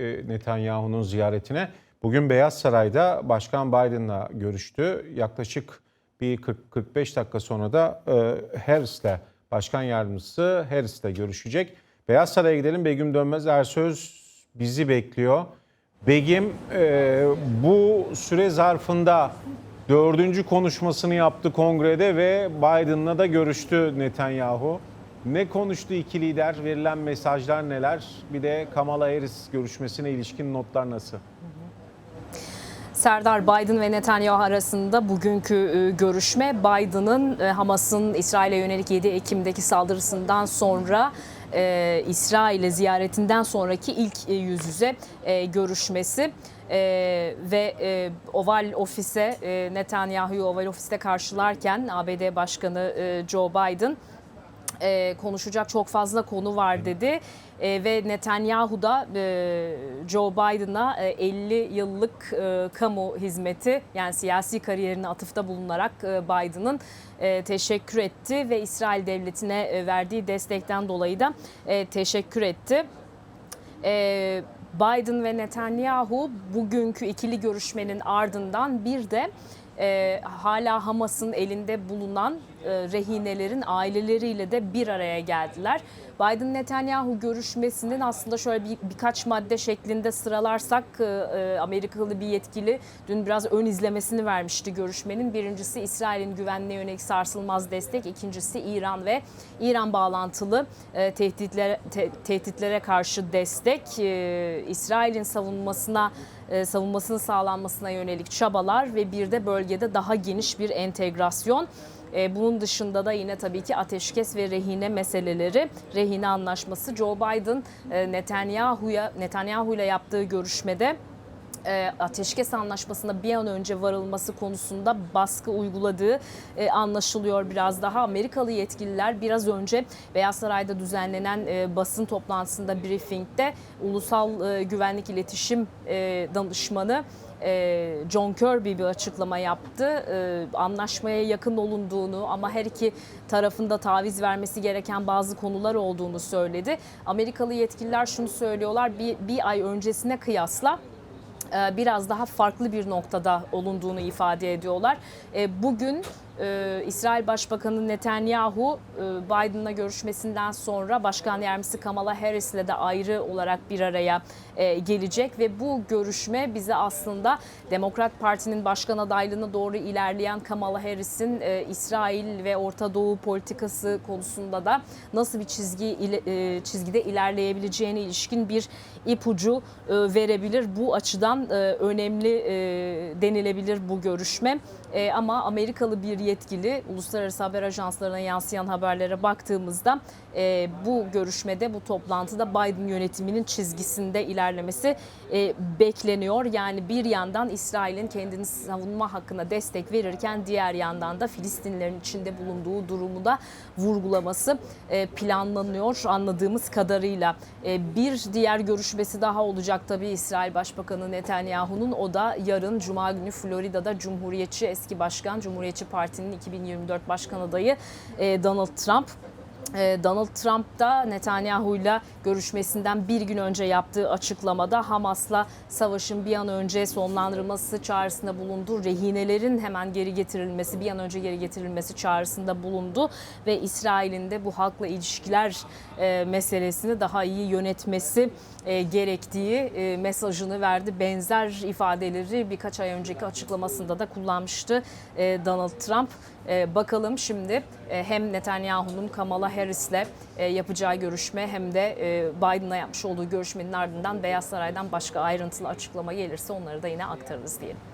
e, Netanyahu'nun ziyaretine. Bugün Beyaz Saray'da Başkan Biden'la görüştü. Yaklaşık bir 40-45 dakika sonra da e, Harris'le, Başkan Yardımcısı Harris'le görüşecek. Beyaz Saray'a gidelim. Begüm Dönmez Ersöz bizi bekliyor. Begüm e, bu süre zarfında dördüncü konuşmasını yaptı kongrede ve Biden'la da görüştü Netanyahu. Ne konuştu iki lider? Verilen mesajlar neler? Bir de Kamala Harris görüşmesine ilişkin notlar nasıl? Serdar Biden ve Netanyahu arasında bugünkü e, görüşme Biden'ın e, Hamas'ın İsrail'e yönelik 7 Ekim'deki saldırısından sonra e, İsrail'e ziyaretinden sonraki ilk yüz yüze görüşmesi. Ve Oval Ofis'e e, Netanyahu'yu Oval Ofis'te karşılarken ABD Başkanı Joe Biden e, konuşacak çok fazla konu var dedi. E, ve Netanyahu da e, Joe Biden'a e, 50 yıllık e, kamu hizmeti yani siyasi kariyerine atıfta bulunarak e, Biden'ın e, teşekkür etti ve İsrail devletine e, verdiği destekten dolayı da e, teşekkür etti. E, Biden ve Netanyahu bugünkü ikili görüşmenin ardından bir de e, hala Hamas'ın elinde bulunan e, rehinelerin aileleriyle de bir araya geldiler. Biden-Netanyahu görüşmesinin aslında şöyle bir, birkaç madde şeklinde sıralarsak e, e, Amerikalı bir yetkili dün biraz ön izlemesini vermişti görüşmenin. Birincisi İsrail'in güvenliğe yönelik sarsılmaz destek, ikincisi İran ve İran bağlantılı e, tehditlere, te- tehditlere karşı destek, e, İsrail'in savunmasına e, savunmasının sağlanmasına yönelik çabalar ve bir de bölgede daha geniş bir entegrasyon. E, Bunun dışında da yine tabii ki ateşkes ve rehine meseleleri, rehine anlaşması. Joe Biden e, Netanyahu'ya Netanyahu ile yaptığı görüşmede e, ateşkes anlaşmasına bir an önce varılması konusunda baskı uyguladığı e, anlaşılıyor biraz daha. Amerikalı yetkililer biraz önce Beyaz Saray'da düzenlenen e, basın toplantısında briefingde Ulusal e, Güvenlik İletişim e, Danışmanı e, John Kirby bir açıklama yaptı. E, Anlaşmaya yakın olunduğunu ama her iki tarafında taviz vermesi gereken bazı konular olduğunu söyledi. Amerikalı yetkililer şunu söylüyorlar bir, bir ay öncesine kıyasla biraz daha farklı bir noktada olunduğunu ifade ediyorlar. E, Bugün e, İsrail Başbakanı Netanyahu e, Biden'la görüşmesinden sonra Başkan Yardımcısı Kamala Harris'le de ayrı olarak bir araya e, gelecek ve bu görüşme bize aslında Demokrat Parti'nin başkan adaylığına doğru ilerleyen Kamala Harris'in e, İsrail ve Orta Doğu politikası konusunda da nasıl bir çizgi ile- e, çizgide ilerleyebileceğine ilişkin bir ipucu e, verebilir. Bu açıdan e, önemli e, denilebilir bu görüşme. E, ama Amerikalı bir yetkili uluslararası haber ajanslarına yansıyan haberlere baktığımızda e, bu görüşmede bu toplantıda Biden yönetiminin çizgisinde ilerlemesi e, bekleniyor. Yani bir yandan İsrail'in kendini savunma hakkına destek verirken diğer yandan da Filistinlerin içinde bulunduğu durumu da vurgulaması e, planlanıyor anladığımız kadarıyla. E, bir diğer görüşmesi daha olacak tabii İsrail Başbakanı Netanyahu'nun o da yarın Cuma günü Florida'da Cumhuriyetçi eski başkan Cumhuriyetçi Parti'nin 2024 başkan adayı e, Donald Trump Donald Trump da Netanyahu'yla görüşmesinden bir gün önce yaptığı açıklamada Hamas'la savaşın bir an önce sonlandırılması çağrısında bulundu. Rehinelerin hemen geri getirilmesi, bir an önce geri getirilmesi çağrısında bulundu ve İsrail'in de bu halkla ilişkiler e, meselesini daha iyi yönetmesi e, gerektiği e, mesajını verdi. Benzer ifadeleri birkaç ay önceki açıklamasında da kullanmıştı Donald Trump. Bakalım şimdi hem Netanyahu'nun Kamala Harris'le e, yapacağı görüşme hem de e, Biden'la yapmış olduğu görüşmenin ardından Beyaz Saray'dan başka ayrıntılı açıklama gelirse onları da yine aktarırız diyelim.